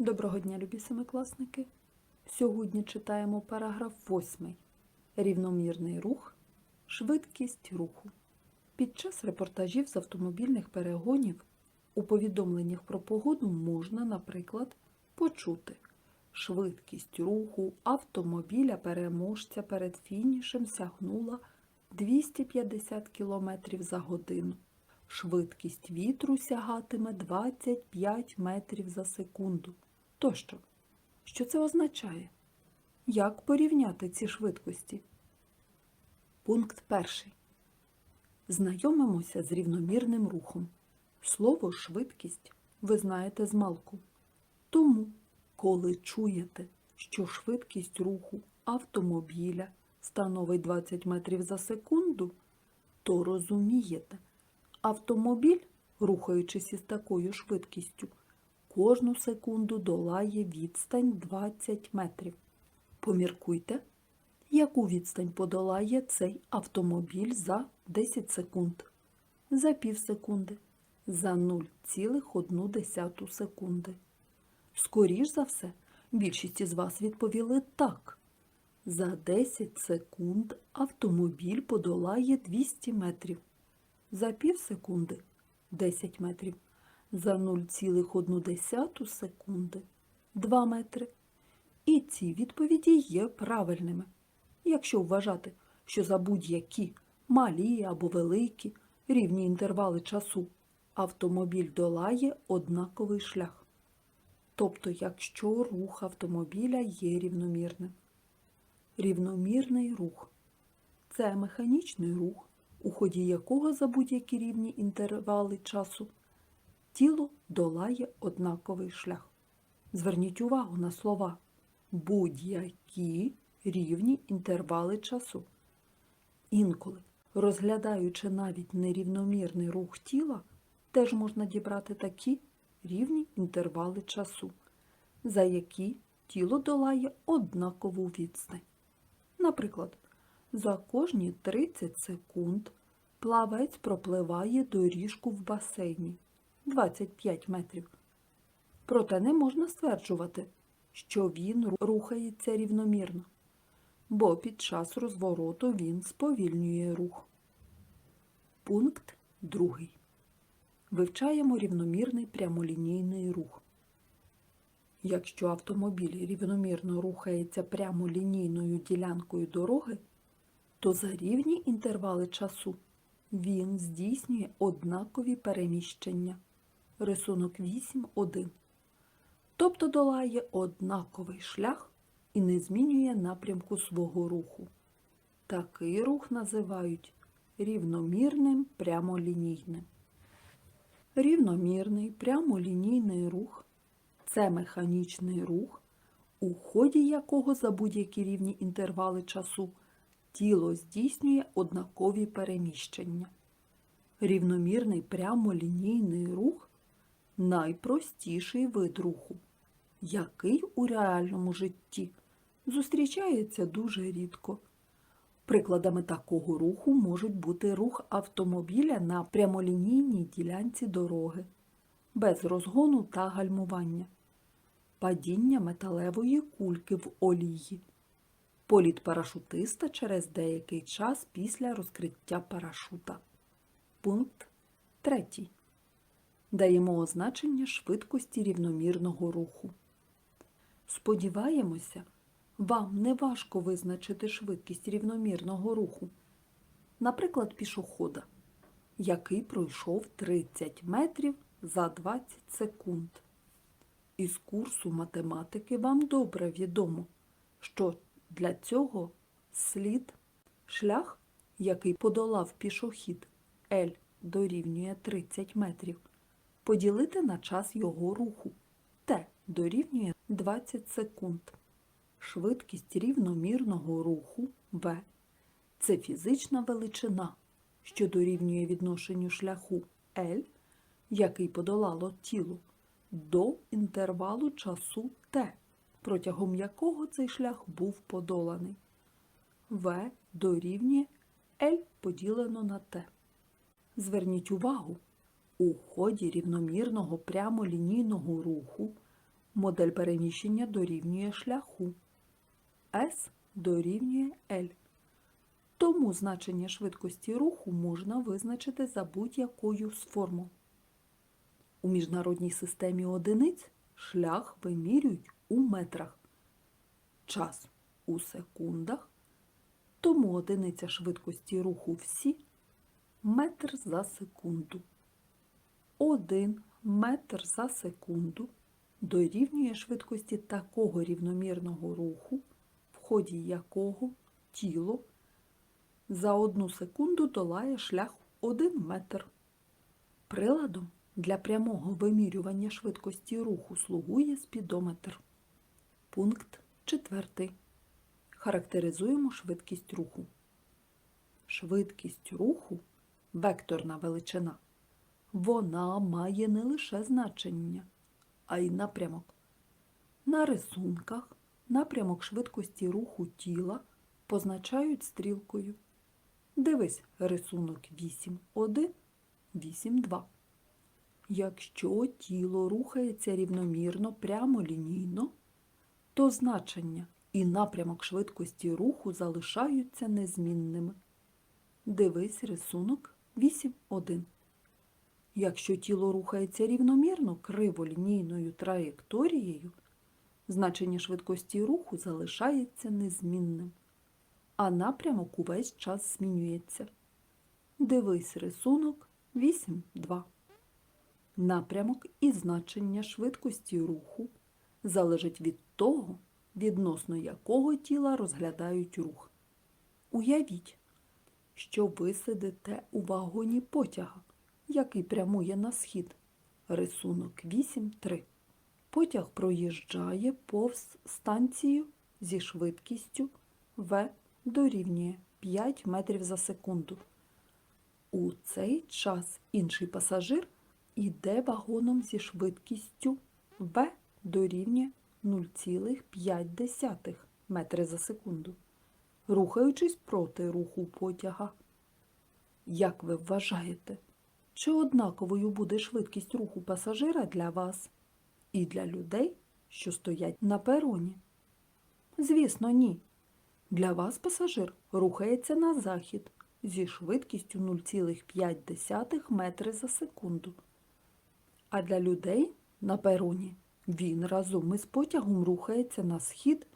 Доброго дня, любі семикласники! Сьогодні читаємо параграф 8. Рівномірний рух, швидкість руху. Під час репортажів з автомобільних перегонів у повідомленнях про погоду можна, наприклад, почути швидкість руху автомобіля переможця перед фінішем сягнула 250 км за годину. Швидкість вітру сягатиме 25 метрів за секунду. Тощо, що це означає? Як порівняти ці швидкості? Пункт перший. Знайомимося з рівномірним рухом. Слово швидкість ви знаєте з малку. Тому, коли чуєте, що швидкість руху автомобіля становить 20 метрів за секунду, то розумієте, Автомобіль, рухаючись із такою швидкістю, кожну секунду долає відстань 20 метрів. Поміркуйте, яку відстань подолає цей автомобіль за 10 секунд, за пів секунди, за 0,1 секунди. Скоріш за все, більшість із вас відповіли так. За 10 секунд автомобіль подолає 200 метрів за пів секунди 10 метрів, за 0,1 секунди 2 метри. І ці відповіді є правильними. Якщо вважати, що за будь-які малі або великі рівні інтервали часу автомобіль долає однаковий шлях. Тобто, якщо рух автомобіля є рівномірним. Рівномірний рух це механічний рух, у ході якого за будь-які рівні інтервали часу тіло долає однаковий шлях. Зверніть увагу на слова будь-які рівні інтервали часу. Інколи, розглядаючи навіть нерівномірний рух тіла, теж можна дібрати такі рівні інтервали часу, за які тіло долає однакову відстань. Наприклад, за кожні 30 секунд плавець пропливає доріжку в басейні 25 метрів. Проте не можна стверджувати, що він рухається рівномірно, бо під час розвороту він сповільнює рух. Пункт 2. Вивчаємо рівномірний прямолінійний рух. Якщо автомобіль рівномірно рухається прямолінійною ділянкою дороги, то за рівні інтервали часу він здійснює однакові переміщення. Рисунок 8.1. Тобто долає однаковий шлях і не змінює напрямку свого руху. Такий рух називають рівномірним прямолінійним. Рівномірний прямолінійний рух це механічний рух, у ході якого за будь-які рівні інтервали часу тіло здійснює однакові переміщення. Рівномірний прямолінійний рух найпростіший вид руху, який у реальному житті зустрічається дуже рідко. Прикладами такого руху можуть бути рух автомобіля на прямолінійній ділянці дороги, без розгону та гальмування, падіння металевої кульки в олії, політ парашутиста через деякий час після розкриття парашута. Пункт 3. Даємо означення швидкості рівномірного руху. Сподіваємося, вам не важко визначити швидкість рівномірного руху. Наприклад, пішохода, який пройшов 30 метрів за 20 секунд. Із курсу математики вам добре відомо, що для цього слід шлях, який подолав пішохід L дорівнює 30 метрів, поділити на час його руху T дорівнює 20 секунд. Швидкість рівномірного руху V це фізична величина, що дорівнює відношенню шляху L, який подолало тіло, до інтервалу часу T протягом якого цей шлях був подоланий. В дорівнює L поділено на Т. Зверніть увагу, у ході рівномірного прямолінійного руху Модель переміщення дорівнює шляху. S дорівнює L. Тому значення швидкості руху можна визначити за будь-якою з формул. У міжнародній системі одиниць шлях вимірюють у метрах, час у секундах, тому одиниця швидкості руху всі метр за секунду. Один метр за секунду дорівнює швидкості такого рівномірного руху, в ході якого тіло за одну секунду долає шлях 1 метр. Приладом для прямого вимірювання швидкості руху слугує спідометр. Пункт 4. Характеризуємо швидкість руху. Швидкість руху векторна величина. Вона має не лише значення, а й напрямок. На рисунках напрямок швидкості руху тіла позначають стрілкою. Дивись рисунок 8.1, 8.2. Якщо тіло рухається рівномірно прямолінійно, то значення і напрямок швидкості руху залишаються незмінними. Дивись рисунок 8.1. Якщо тіло рухається рівномірно криволінійною траєкторією, значення швидкості руху залишається незмінним, а напрямок увесь час змінюється. Дивись рисунок 8.2. Напрямок і значення швидкості руху залежить від того, відносно якого тіла розглядають рух. Уявіть, що ви сидите у вагоні потяга, який прямує на схід. Рисунок 8.3. Потяг проїжджає повз станцію зі швидкістю В дорівнює 5 метрів за секунду. У цей час інший пасажир іде вагоном зі швидкістю В дорівнює 0,5 метри за секунду, рухаючись проти руху потяга. Як ви вважаєте, чи однаковою буде швидкість руху пасажира для вас і для людей, що стоять на пероні? Звісно, ні. Для вас пасажир рухається на захід зі швидкістю 0,5 метри за секунду. А для людей на пероні він разом із потягом рухається на схід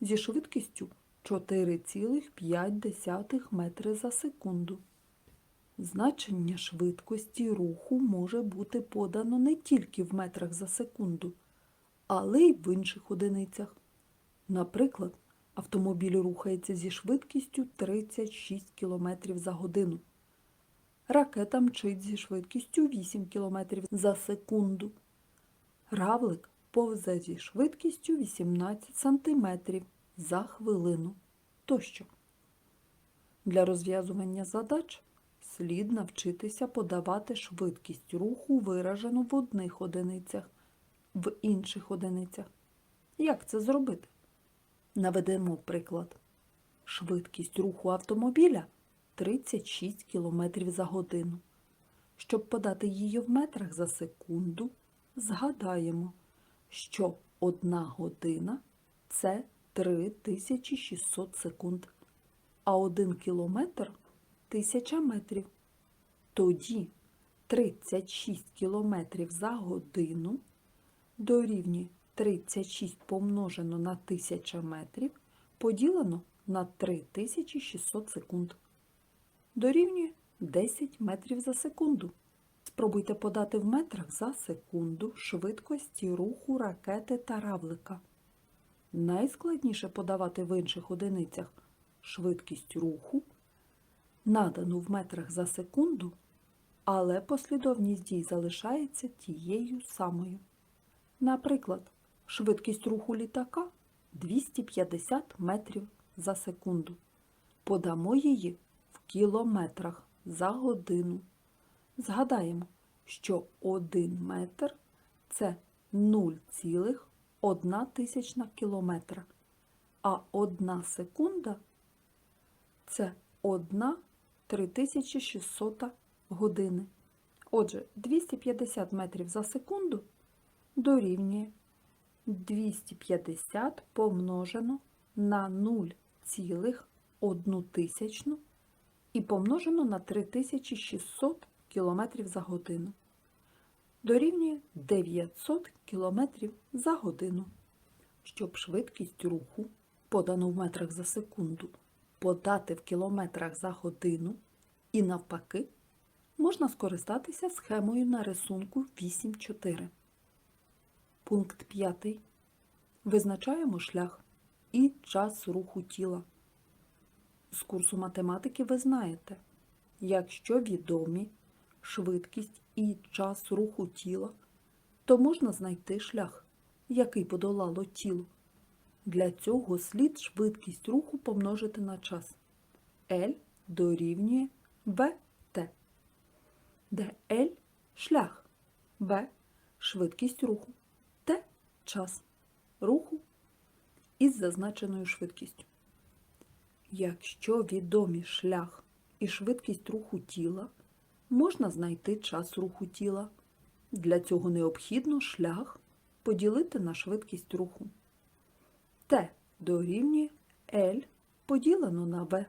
зі швидкістю 4,5 метри за секунду. Значення швидкості руху може бути подано не тільки в метрах за секунду, але й в інших одиницях. Наприклад, автомобіль рухається зі швидкістю 36 км за годину. Ракета мчить зі швидкістю 8 км за секунду. Равлик повзе зі швидкістю 18 см за хвилину тощо. Для розв'язування задач слід навчитися подавати швидкість руху, виражену в одних одиницях, в інших одиницях. Як це зробити? Наведемо приклад. Швидкість руху автомобіля 36 км за годину. Щоб подати її в метрах за секунду, згадаємо, що одна година це 3600 секунд, а один кілометр тисяча метрів. Тоді 36 кілометрів за годину дорівнює 36 помножено на 1000 метрів поділено на 3600 секунд. Дорівнює 10 метрів за секунду. Спробуйте подати в метрах за секунду швидкості руху ракети та равлика. Найскладніше подавати в інших одиницях швидкість руху, надану в метрах за секунду, але послідовність дій залишається тією самою. Наприклад, швидкість руху літака 250 метрів за секунду. Подамо її в кілометрах за годину. Згадаємо, що 1 метр це 0,1 тисячна кілометра, а 1 секунда це 1 3600 години. Отже, 250 метрів за секунду дорівнює 250 помножено на 0,1 і помножено на 3600 км за годину. Дорівнює 900 км за годину. Щоб швидкість руху, подану в метрах за секунду, подати в кілометрах за годину і навпаки, можна скористатися схемою на рисунку 8.4. Пункт 5. Визначаємо шлях і час руху тіла. З курсу математики ви знаєте, якщо відомі швидкість і час руху тіла, то можна знайти шлях, який подолало тіло. Для цього слід швидкість руху помножити на час. L дорівнює VT, де L – шлях, V – швидкість руху, T – час руху із зазначеною швидкістю. Якщо відомі шлях і швидкість руху тіла, можна знайти час руху тіла. Для цього необхідно шлях поділити на швидкість руху. Т дорівнює L поділено на V.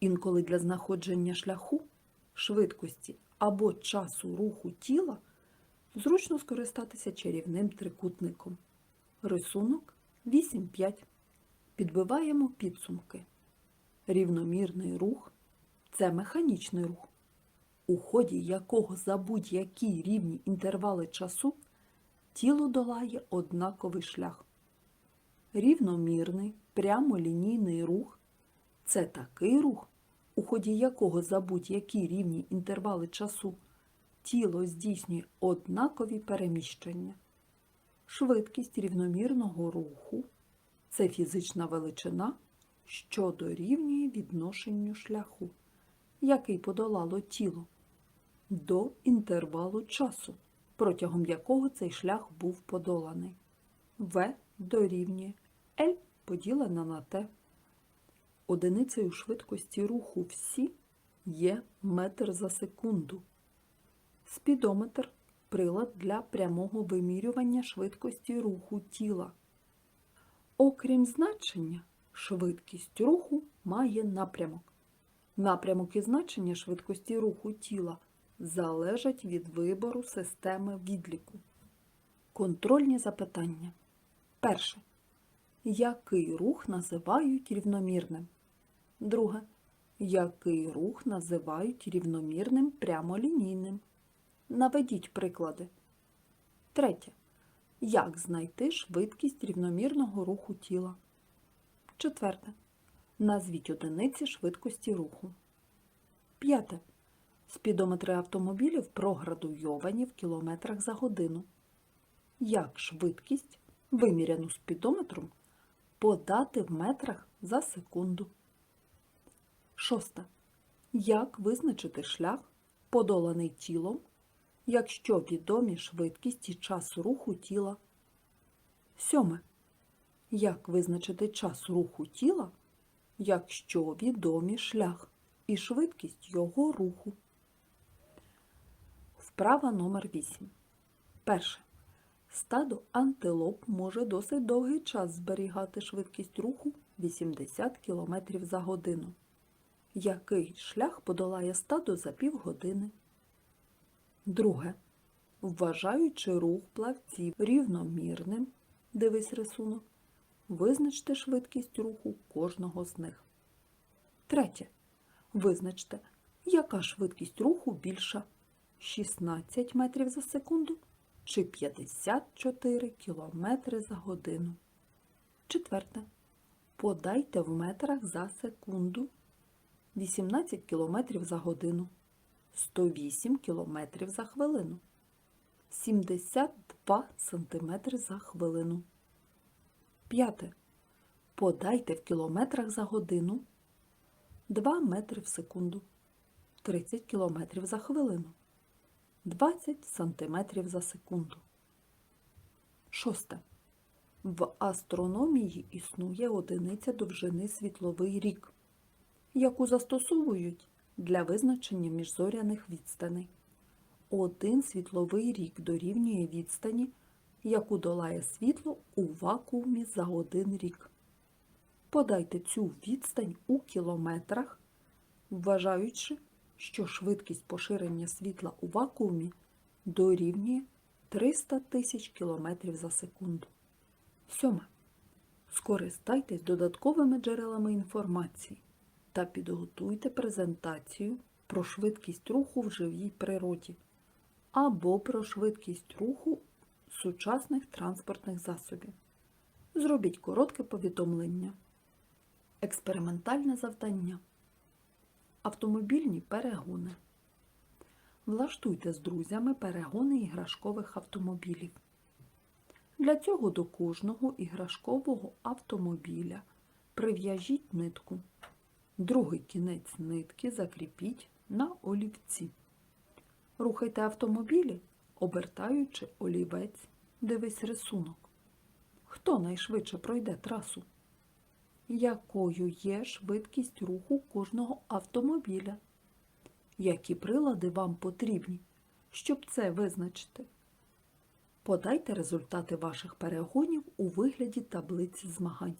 Інколи для знаходження шляху, швидкості або часу руху тіла зручно скористатися чарівним трикутником. Рисунок 8.5. Підбиваємо підсумки. Рівномірний рух це механічний рух, у ході якого за будь-які рівні інтервали часу тіло долає однаковий шлях. Рівномірний прямолінійний рух це такий рух, у ході якого за будь-які рівні інтервали часу тіло здійснює однакові переміщення. Швидкість рівномірного руху це фізична величина, що дорівнює відношенню шляху, який подолало тіло, до інтервалу часу, протягом якого цей шлях був подоланий. В дорівнює L поділена на T. Одиницею швидкості руху всі є метр за секунду. Спідометр прилад для прямого вимірювання швидкості руху тіла. Окрім значення, швидкість руху має напрямок. Напрямок і значення швидкості руху тіла залежать від вибору системи відліку. Контрольні запитання. Перше. Який рух називають рівномірним? Друге. Який рух називають рівномірним прямолінійним? Наведіть приклади. Третє. Як знайти швидкість рівномірного руху тіла? Четверте. Назвіть одиниці швидкості руху. П'яте. Спідометри автомобілів проградуйовані в кілометрах за годину. Як швидкість, виміряну спідометром, подати в метрах за секунду? Шосте. Як визначити шлях, подоланий тілом, якщо відомі швидкість і час руху тіла? Сьоме. Як визначити час руху тіла, якщо відомі шлях і швидкість його руху? Вправа номер 8. Перше. Стадо антилоп може досить довгий час зберігати швидкість руху 80 км за годину. Який шлях подолає стадо за півгодини? Друге. Вважаючи рух плавців рівномірним, дивись рисунок, визначте швидкість руху кожного з них. Третє. Визначте, яка швидкість руху більша 16 метрів за секунду чи 54 кілометри за годину. Четверте. Подайте в метрах за секунду 18 кілометрів за годину, 108 кілометрів за хвилину, 72 сантиметри за хвилину. П'яте. Подайте в кілометрах за годину 2 метри в секунду, 30 кілометрів за хвилину, 20 сантиметрів за секунду. Шосте. В астрономії існує одиниця довжини світловий рік, яку застосовують для визначення міжзоряних відстаней. Один світловий рік дорівнює відстані яку долає світло у вакуумі за один рік. Подайте цю відстань у кілометрах, вважаючи, що швидкість поширення світла у вакуумі дорівнює 300 тисяч кілометрів за секунду. Сьоме. Скористайтесь додатковими джерелами інформації та підготуйте презентацію про швидкість руху в живій природі або про швидкість руху сучасних транспортних засобів. Зробіть коротке повідомлення. Експериментальне завдання. Автомобільні перегони. Влаштуйте з друзями перегони іграшкових автомобілів. Для цього до кожного іграшкового автомобіля прив'яжіть нитку. Другий кінець нитки закріпіть на олівці. Рухайте автомобілі, обертаючи олівець. Дивись рисунок. Хто найшвидше пройде трасу? Якою є швидкість руху кожного автомобіля? Які прилади вам потрібні, щоб це визначити? Подайте результати ваших перегонів у вигляді таблиці змагань.